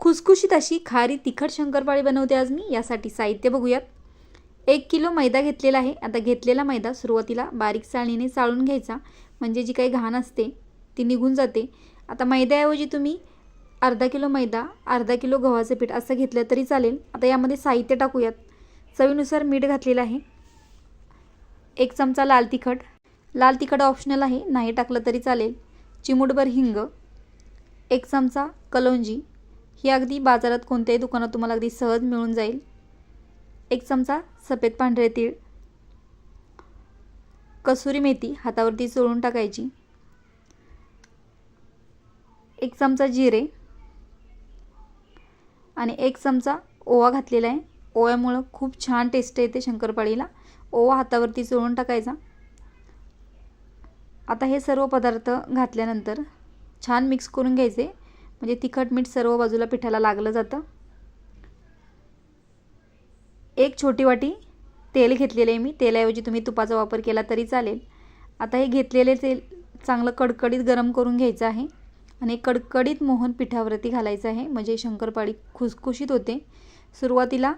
खुसखुशीत अशी खारी तिखट शंकरपाळी बनवते आज मी यासाठी साहित्य बघूयात. एक किलो मैदा घेतलेला आहे. आता घेतलेला मैदा सुरुवातीला बारीक चाळणीने चाळून घ्यायचा. म्हणजे जी काही घाण असते ती निघून जाते. आता मैद्याऐवजी तुम्ही अर्धा किलो मैदा अर्धा किलो गव्हाचं पीठ असं घेतलं तरी चालेल. आता यामध्ये साहित्य टाकूयात. चवीनुसार मीठ घातलेलं आहे. एक चमचा लाल तिखट. लाल तिखट ऑप्शनल आहे. नाही टाकलं तरी चालेल. चिमूटभर हिंग. एक चमचा कलोंजी ही अगदी बाजारात कोणत्याही दुकानात तुम्हाला अगदी सहज मिळून जाईल. एक चमचा सफेद पांढरे तीळ. कसुरी मेथी हातावरती चोळून टाकायची. एक चमचा जिरे. आणि एक चमचा ओवा घातलेला आहे. ओव्यामुळं खूप छान टेस्ट येते शंकरपाळीला. ओवा हातावरती चोळून टाकायचा. आता हे सर्व पदार्थ घातल्यानंतर छान मिक्स करून घ्यायचे. म्हणजे तिखट मीठ सर्व बाजूला पिठाला लागलं जातं. एक छोटी वाटी तेल घेतलेले आहे मी. तेलाऐवजी तुम्ही तुपाचा वापर केला तरी चालेल. आता हे घेतलेले तेल चांगलं कडकडीत गरम करून घ्यायचं आहे आणि कडकडीत मोहन पिठावरती घालायचं आहे. म्हणजे शंकरपाळी खुसखुशीत होते. सुरुवातीला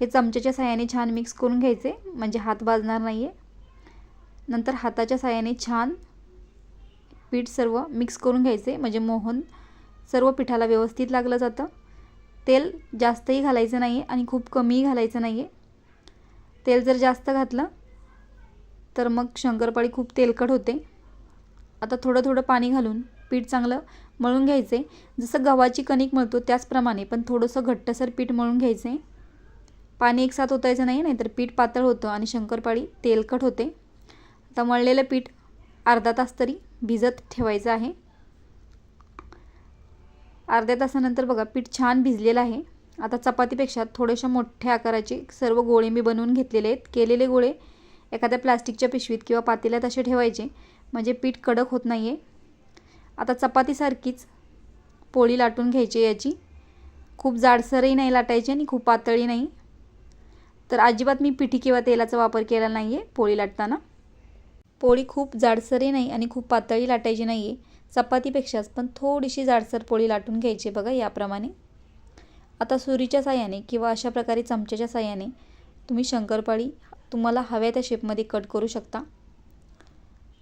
हे चमच्याच्या साह्याने छान मिक्स करून घ्यायचे. म्हणजे हात भाजणार नाही आहे नंतर हाताच्या साह्याने छान पीठ सर्व मिक्स करून घ्यायचे म्हणजे मोहन सर्व पिठाला व्यवस्थित लागलं जातं. तेल जास्तही घालायचं नाही आहे आणि खूप कमीही घालायचं नाही आहे तेल जर जास्त घातलं तर मग शंकरपाळी खूप तेलकट होते. आता थोडं थोडं पाणी घालून पीठ चांगलं मळून घ्यायचे. जसं गव्हाची कणिक मळतो त्याचप्रमाणे पण थोडंसं घट्टसर पीठ मळून घ्यायचे. पाणी एकसाथ ओतायचं नाही नाहीतर पीठ पातळ होतं आणि शंकरपाळी तेलकट होते. आता मळलेलं पीठ अर्धा तास तरी भिजत ठेवायचं आहे. अर्ध्या तासानंतर बघा पीठ छान भिजलेलं आहे. आता चपातीपेक्षा थोड्याशा मोठ्या आकाराचे सर्व गोळे मी बनवून घेतलेले आहेत. केलेले गोळे एखाद्या प्लास्टिकच्या पिशवीत किंवा पातेल्यात असे ठेवायचे म्हणजे पीठ कडक होत नाही आहे आता चपातीसारखीच पोळी लाटून घ्यायची याची. खूप जाडसरही नाही लाटायची आणि खूप पातळी नाही. तर अजिबात मी पिठी किंवा तेलाचा वापर केला नाही आहे पोळी लाटताना. पोळी खूप जाडसरही नाही आणि खूप पातळी लाटायची नाही आहे चपातीपेक्षाच पण थोडीशी जाडसर पोळी लाटून घ्यायची बघा याप्रमाणे. आता सुरीच्या साह्याने किंवा अशा प्रकारे चमच्याच्या साह्याने तुम्ही शंकरपाळी तुम्हाला हव्या त्या शेपमध्ये कट करू शकता.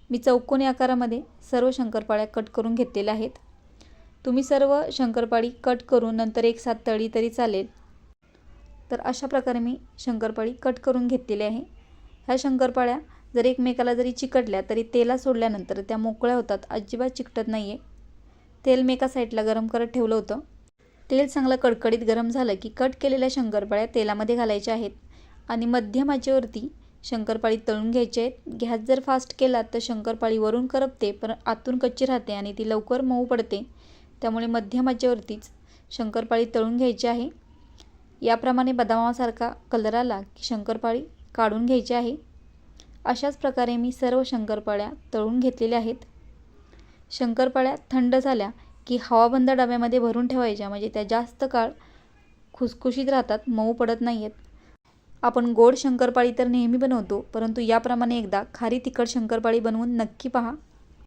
मी चौकोनी आकारामध्ये सर्व शंकरपाळ्या कट करून घेतलेल्या आहेत. तुम्ही सर्व शंकरपाळी कट करून नंतर एक साथ तळी तरी चालेल. तर अशा प्रकारे मी शंकरपाळी कट करून घेतलेली आहे. ह्या शंकरपाळ्या जर एकमेकाला जरी चिकटल्या तरी तेला सोडल्यानंतर त्या मोकळ्या होतात अजिबात चिकटत नाही आहे तेल मी एका साईडला गरम करत ठेवलं होतं. तेल चांगलं कडकडीत गरम झालं की कट केलेल्या शंकरपाळ्या तेलामध्ये घालायच्या आहेत आणि मध्यम आचेवरती शंकरपाळी तळून घ्यायचे आहेत. गॅस जर फास्ट केला तर शंकरपाळी वरून करपते पण आतून कच्ची राहते आणि ती लवकर मऊ पडते. त्यामुळे मध्यम आचेवरतीच शंकरपाळी तळून घ्यायची आहे. याप्रमाणे बदामासारखा कलर आला की शंकरपाळी काढून घ्यायची आहे. अशाच प्रकारे मी सर्व शंकरपाळ्या तळून घेतलेल्या आहेत. शंकरपाळ्या थंड झाल्या की हवाबंद डब्यामध्ये भरून ठेवायच्या म्हणजे त्या जास्त काळ खुसखुशीत राहतात मऊ पडत नाही आहेत आपण गोड शंकरपाळी तर नेहमी बनवतो परंतु याप्रमाणे एकदा खारी तिखट शंकरपाळी बनवून नक्की पहा.